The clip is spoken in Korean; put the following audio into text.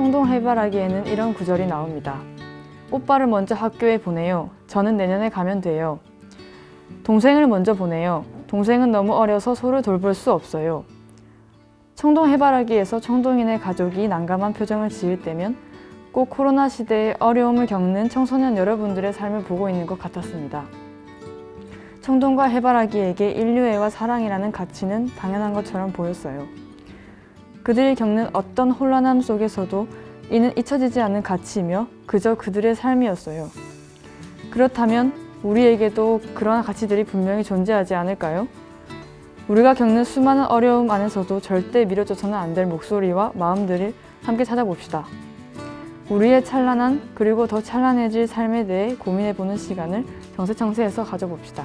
청동 해바라기에는 이런 구절이 나옵니다. 오빠를 먼저 학교에 보내요. 저는 내년에 가면 돼요. 동생을 먼저 보내요. 동생은 너무 어려서 서로 돌볼 수 없어요. 청동 해바라기에서 청동인의 가족이 난감한 표정을 지을 때면 꼭 코로나 시대에 어려움을 겪는 청소년 여러분들의 삶을 보고 있는 것 같았습니다. 청동과 해바라기에게 인류애와 사랑이라는 가치는 당연한 것처럼 보였어요. 그들이 겪는 어떤 혼란함 속에서도 이는 잊혀지지 않는 가치이며 그저 그들의 삶이었어요. 그렇다면 우리에게도 그러한 가치들이 분명히 존재하지 않을까요? 우리가 겪는 수많은 어려움 안에서도 절대 미뤄져서는 안 될 목소리와 마음들을 함께 찾아봅시다. 우리의 찬란한 그리고 더 찬란해질 삶에 대해 고민해보는 시간을 정세청세에서 가져봅시다.